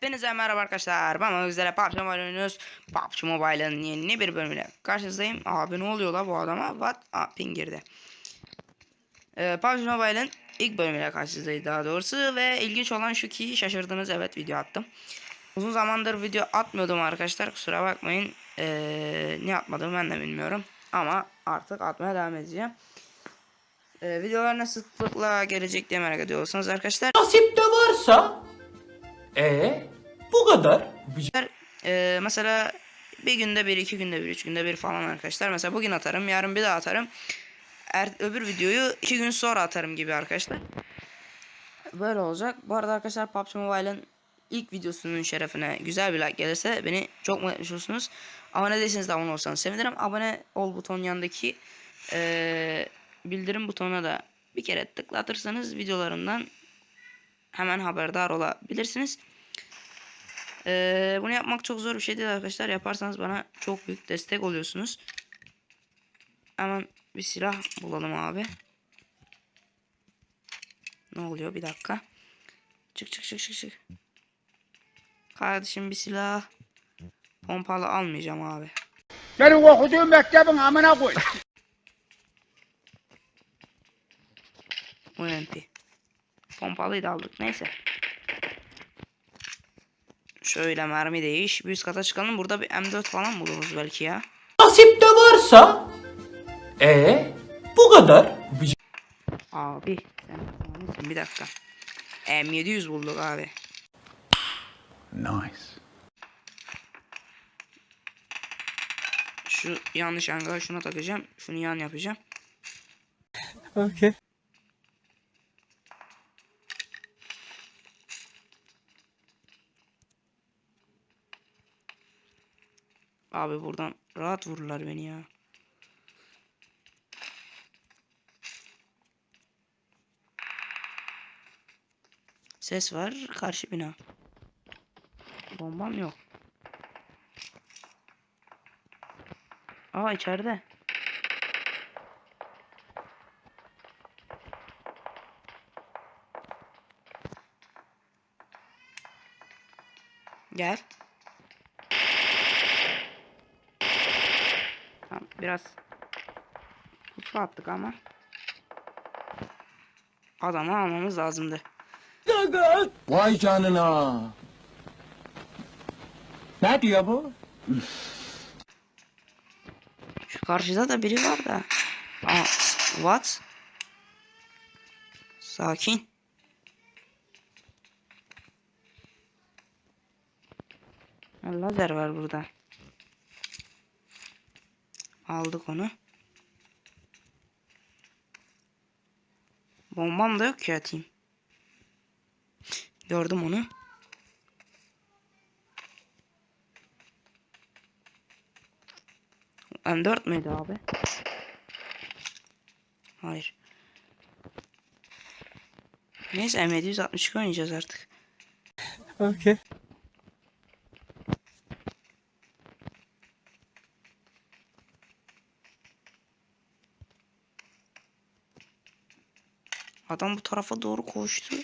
Hepinize merhaba arkadaşlar. Ben üzere PUBG Mobile oynuyoruz. PUBG Mobile'ın yeni bir bölümüyle karşınızdayım. Abi ne oluyor la bu adama? What? Aa ping girdi. Ee, PUBG Mobile'ın ilk bölümüyle karşınızdayız daha doğrusu. Ve ilginç olan şu ki şaşırdınız evet video attım. Uzun zamandır video atmıyordum arkadaşlar. Kusura bakmayın. Ee, ne atmadım ben de bilmiyorum. Ama artık atmaya devam edeceğim. Ee, videolar ne sıklıkla gelecek diye merak ediyorsanız arkadaşlar. Nasip de varsa ee kadar. Ee, mesela bir günde bir, iki günde bir, üç günde bir falan arkadaşlar. Mesela bugün atarım, yarın bir daha atarım. Er, öbür videoyu iki gün sonra atarım gibi arkadaşlar. Böyle olacak. Bu arada arkadaşlar PUBG Mobile'ın ilk videosunun şerefine güzel bir like gelirse beni çok mutlu etmiş olursunuz. Abone değilseniz de abone olsanız sevinirim. Abone ol butonun yanındaki ee, bildirim butonuna da bir kere tıklatırsanız videolarımdan hemen haberdar olabilirsiniz. Ee, bunu yapmak çok zor bir şey değil arkadaşlar. Yaparsanız bana çok büyük destek oluyorsunuz. Hemen bir silah bulalım abi. Ne oluyor? Bir dakika. Çık çık çık çık çık. Kardeşim bir silah. Pompalı almayacağım abi. Senin okuduğun mektebin amına koy. UMP. Pompalıyı da aldık. Neyse. Şöyle mermi değiş. Bir üst kata çıkalım. Burada bir M4 falan buluruz belki ya. Nasip de varsa ee bu kadar. Abi sen? Bir dakika. M700 bulduk abi. Nice. Şu yanlış hangar şuna takacağım. Şunu yan yapacağım. Okay. Abi buradan rahat vururlar beni ya. Ses var. Karşı bina. Bombam yok. Aa içeride. Gel. Biraz pusu attık ama adamı almamız lazımdı. Vay canına. Ne diyor bu? Şu karşıda da biri var da. Aa, what? Sakin. Lazer var burada. Aldık onu. Bombam da yok ki atayım. Gördüm onu. M4 müydü abi? Hayır. Neyse M762 oynayacağız artık. Okay. Adam bu tarafa doğru koştu.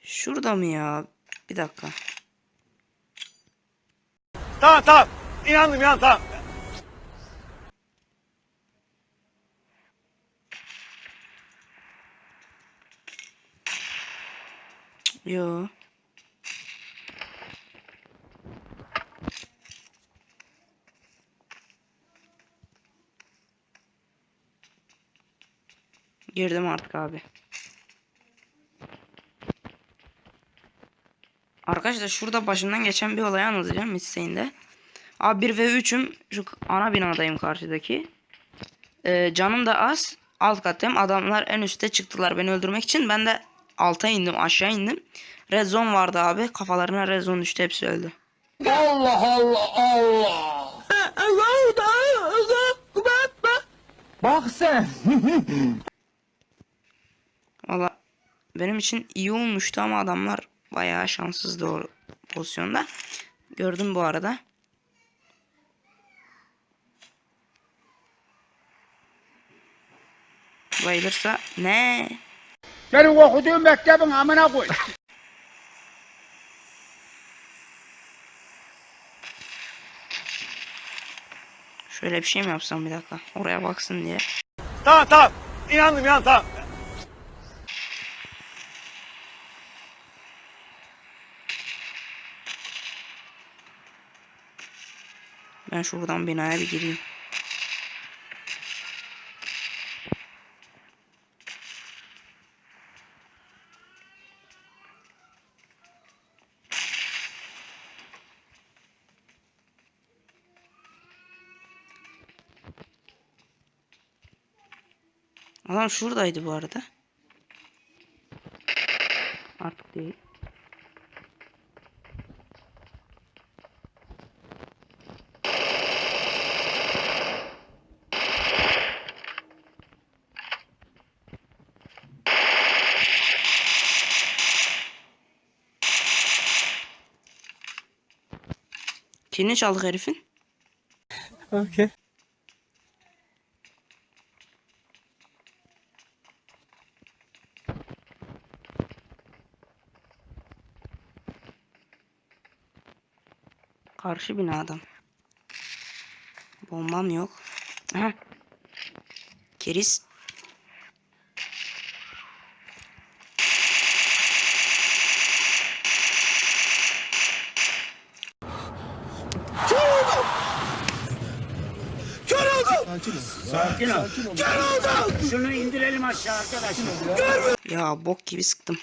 Şurada mı ya? Bir dakika. Tamam tamam. İnandım ya tamam. Yo. Girdim artık abi. Arkadaşlar şurada başımdan geçen bir olayı anlatacağım isteğinde. Abi 1 ve 3'üm şu ana binadayım karşıdaki. Ee, canım da az. Alt kattayım. Adamlar en üstte çıktılar beni öldürmek için. Ben de alta indim aşağı indim. Red zone vardı abi. Kafalarına red zone düştü hepsi öldü. Allah Allah Allah. Bak sen. Valla benim için iyi olmuştu ama adamlar bayağı şanssızdı o pozisyonda. Gördüm bu arada. bayılırsa ne? Senin okuduğun mektebin amına koy. Şöyle bir şey mi yapsam bir dakika. Oraya baksın diye. Tamam tamam. İnandım ya tamam. Ben şuradan binaya bir gireyim. Adam şuradaydı bu arada. Artık değil. Kilini çaldık herifin. Okay. Karşı binadan. Bombam yok. Aha. Keriz. Şunu indirelim aşağı arkadaşlar. Ya bok gibi sıktım.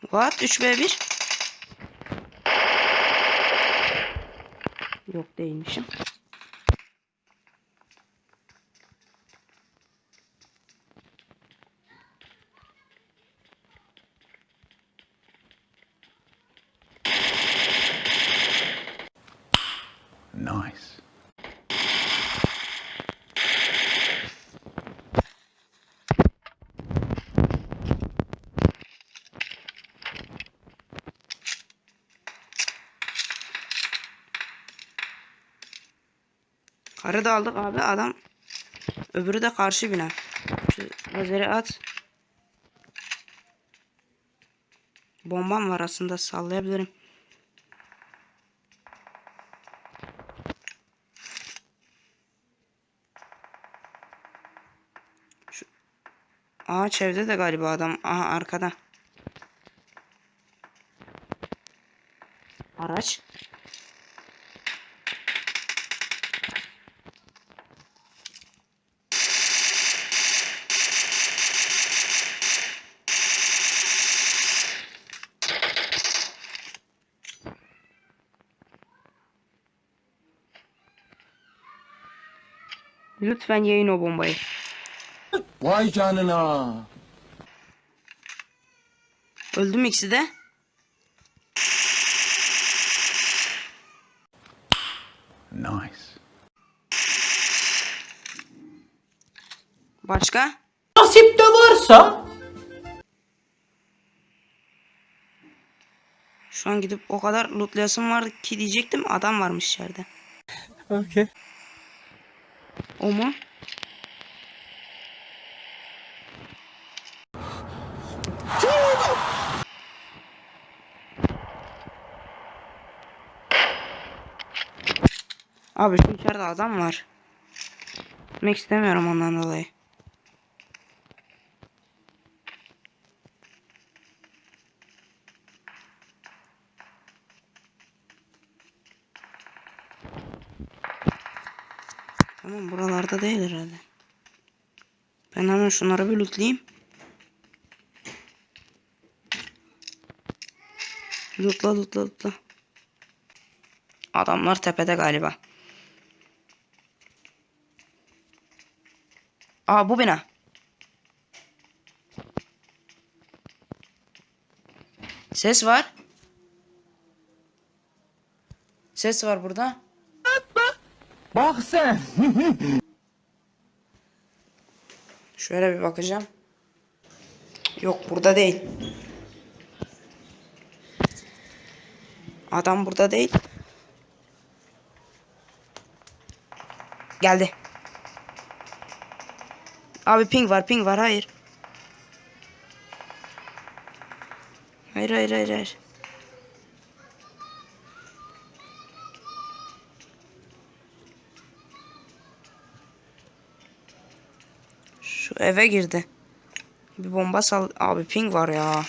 What? 3v1? Yok değilmişim. Nice. Karı da aldık abi adam. Öbürü de karşı bina. Şu lazeri at. Bombam var aslında sallayabilirim. Şu ağaç evde de galiba adam. Aha arkada. Araç. Lütfen yayın o bombayı. Vay canına. Öldü mü ikisi de? Nice. Başka? Nasip de varsa Şu an gidip o kadar lootlayasım vardı ki diyecektim adam varmış içeride. Okay. O mu? Abi şu içeride adam var. Gitmek istemiyorum ondan dolayı. Buralarda değil herhalde. Ben hemen şunları bir lootlayayım. Lootla lootla lootla. Adamlar tepede galiba. Aa bu bina. Ses var. Ses var burada. Bak sen. Şöyle bir bakacağım. Yok burada değil. Adam burada değil. Geldi. Abi ping var ping var hayır. Hayır hayır hayır hayır. Şu eve girdi. Bir bomba sal. Abi ping var ya.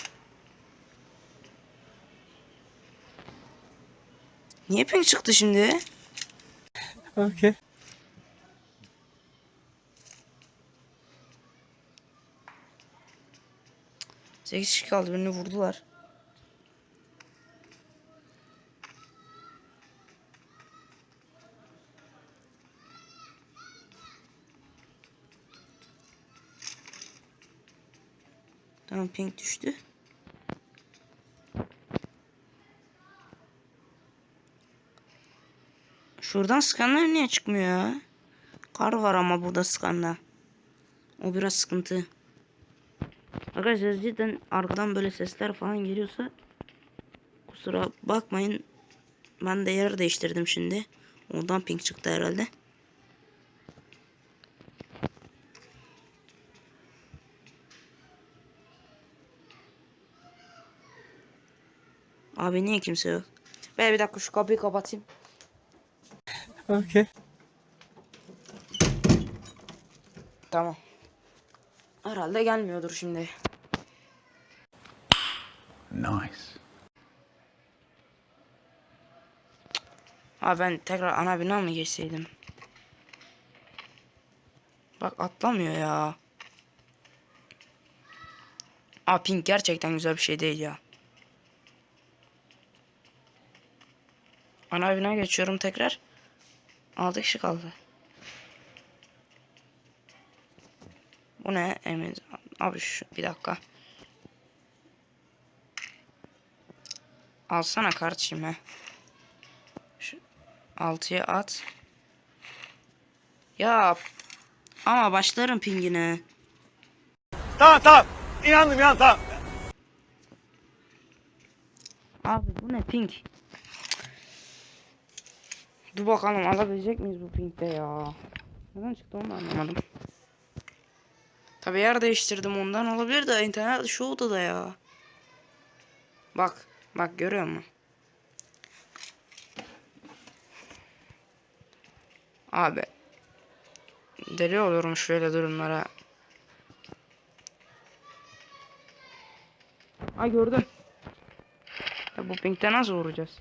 Niye ping çıktı şimdi? Okay. Sekiz kişi kaldı birini vurdular. Tamam ping düştü. Şuradan skanlar niye çıkmıyor? Kar var ama burada skanda. O biraz sıkıntı. Arkadaşlar cidden arkadan böyle sesler falan geliyorsa kusura bakmayın. Ben de yer değiştirdim şimdi. Ondan pink çıktı herhalde. Abi niye kimse yok? Ben bir dakika şu kapıyı kapatayım. Okay. Tamam. Herhalde gelmiyordur şimdi. Nice. Abi ben tekrar ana bina mı geçseydim? Bak atlamıyor ya. Aa pink gerçekten güzel bir şey değil ya. Ana bina geçiyorum tekrar. 6 kişi kaldı. Bu ne? Emin. Abi şu bir dakika. Alsana kardeşim he. Şu 6'ya at. Ya ama başlarım pingine. Tamam tamam. İnandım ya tamam. Abi bu ne ping? Dur bakalım alabilecek miyiz bu pingde ya? Neden çıktı onu anlamadım. Tabi yer değiştirdim ondan olabilir de internet şu odada ya. Bak bak görüyor musun? Abi deli oluyorum şöyle durumlara. Ay gördüm. Ya bu pinkte nasıl vuracağız?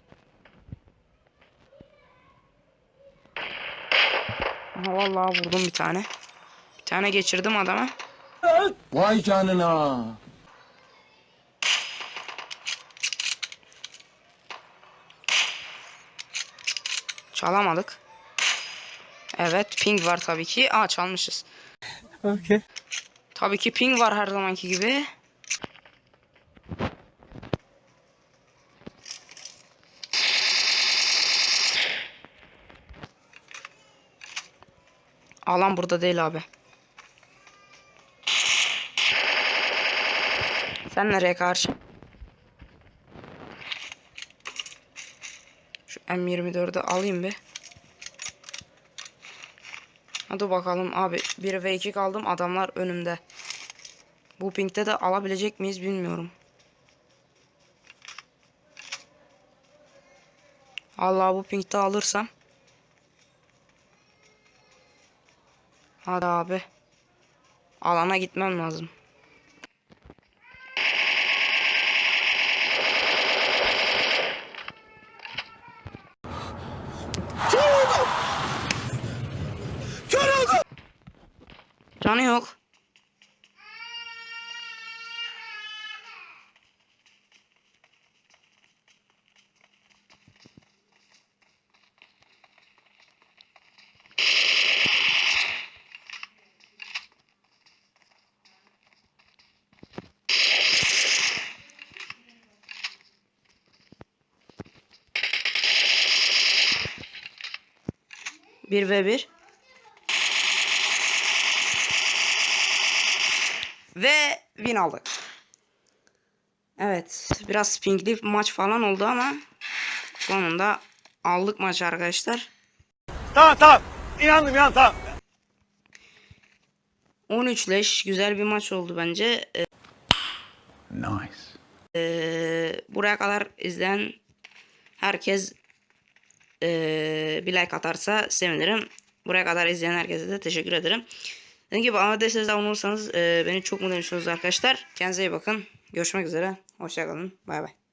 Aha vallahi vurdum bir tane. Bir tane geçirdim adama. Vay canına. Çalamadık. Evet ping var tabii ki. Aa çalmışız. Okay. Tabii ki ping var her zamanki gibi. Alan burada değil abi. Sen nereye karşı? Şu M24'ü alayım bir. Hadi bakalım abi 1 ve 2 kaldım adamlar önümde. Bu pinkte de alabilecek miyiz bilmiyorum. Allah bu pinkte alırsam. Hadi abi. Alana gitmem lazım. Canı yok. Bir ve bir. Ve win aldık. Evet. Biraz pingli maç falan oldu ama Sonunda aldık maçı arkadaşlar. Tamam tamam. İnandım inandım tamam. 13 leş güzel bir maç oldu bence. Ee, Nice. ee, buraya kadar izleyen herkes ee, bir like atarsa sevinirim. Buraya kadar izleyen herkese de teşekkür ederim. Dediğim gibi abone değilseniz de abone olursanız ee, beni çok mutlu ediyorsunuz arkadaşlar. Kendinize iyi bakın. Görüşmek üzere. Hoşçakalın. Bay bay.